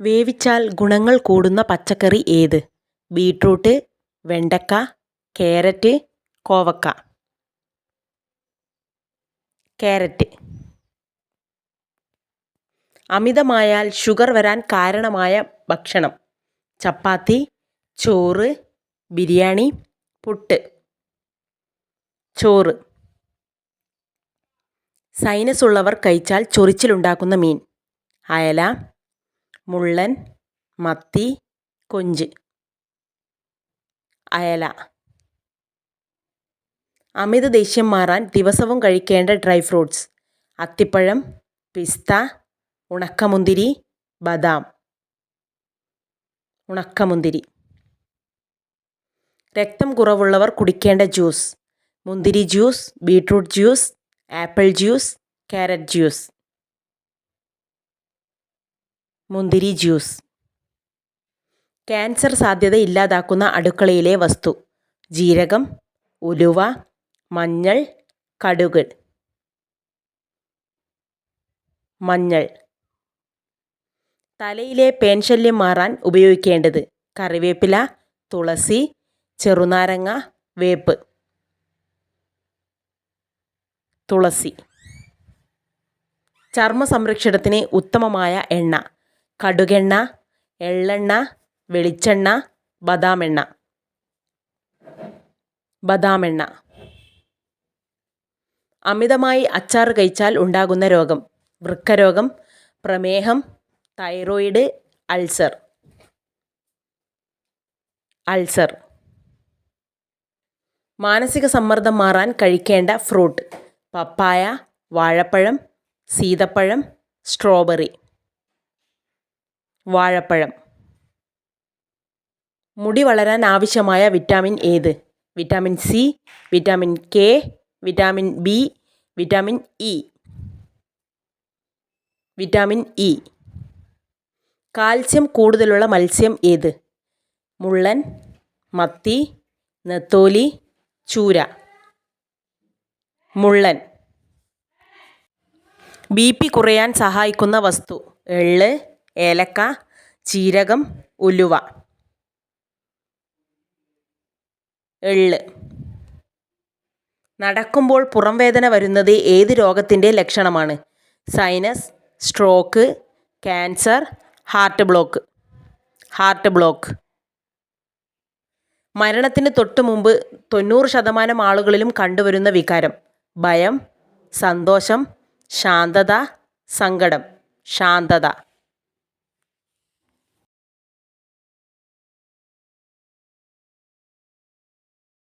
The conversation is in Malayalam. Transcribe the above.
വേവിച്ചാൽ ഗുണങ്ങൾ കൂടുന്ന പച്ചക്കറി ഏത്? ബീട്രൂട്ട് വെണ്ടക്ക കാരറ്റ് കോവക്ക. കാരറ്റ് അമിതമായാൽ ഷുഗർ വരാൻ കാരണമായ ഭക്ഷണം. ചപ്പാത്തി ചോറ് ബിരിയാണി പുട്ട്. ചോറ്. സൈനസ് ഉള്ളവർ കഴിച്ചാൽ ചൊറിച്ചിലുണ്ടാക്കുന്ന മീൻ. അയല മുള്ളൻ മത്തി കൊഞ്ച്. അയല. അമിത ദേഷ്യം മാറാൻ ദിവസവും കഴിക്കേണ്ട ഡ്രൈ ഫ്രൂട്ട്സ്. അത്തിപ്പഴം പിസ്ത ഉണക്കമുന്തിരി ബദാം. ഉണക്കമുന്തിരി. രക്തം കുറവുള്ളവർ കുടിക്കേണ്ട ജ്യൂസ്. മുന്തിരി juice beetroot juice apple juice carrot juice. മുന്തിരി ജ്യൂസ്. ക്യാൻസർ സാധ്യത ഇല്ലാതാക്കുന്ന അടുക്കളയിലെ വസ്തു. ജീരകം ഉലുവ മഞ്ഞൾ കടുക്. മഞ്ഞൾ. തലയിലെ പേൻശല്യം മാറാൻ ഉപയോഗിക്കേണ്ടത് കറിവേപ്പില തുളസി ചെറുനാരങ്ങ വേപ്പ്. തുളസി. ചർമ്മ സംരക്ഷണത്തിന് ഉത്തമമായ എണ്ണ. കടുകെണ്ണ എള്ളെണ്ണ വെളിച്ചെണ്ണ ബദാമെണ്ണ. ബദാമെണ്ണ. അമിതമായി അച്ചാർ കഴിച്ചാൽ ഉണ്ടാകുന്ന രോഗം വൃക്കരോഗം പ്രമേഹം തൈറോയിഡ് അൾസർ. അൾസർ. മാനസിക സമ്മർദ്ദം മാറാൻ കഴിക്കേണ്ട ഫ്രൂട്ട് പപ്പായ വാഴപ്പഴം സീതപ്പഴം സ്ട്രോബെറി. വാഴപ്പഴം. മുടി വളരാൻ ആവശ്യമായ വിറ്റാമിൻ ഏത്? Vitamin C vitamin K vitamin B vitamin E. Vitamin E. Calcium കൂടുതലുള്ള മത്സ്യം ഏത്? മുള്ളൻ മത്തി നെത്തോലി ചൂര. മുള്ളൻ. ബി പി കുറയാൻ സഹായിക്കുന്ന വസ്തു. എള്ള് ഏലക്ക ജീരകം ഉലുവ. എള്ള്. നടക്കുമ്പോൾ പുറം വേദന വരുന്നത് ഏത് രോഗത്തിന്റെ ലക്ഷണമാണ്? Sinus stroke cancer heart block heart block മരണത്തിന് തൊട്ട് മുമ്പ് തൊണ്ണൂറ് ശതമാനം ആളുകളിലും കണ്ടുവരുന്ന വികാരം. ഭയം സന്തോഷം ശാന്തത സങ്കടം. ശാന്തത.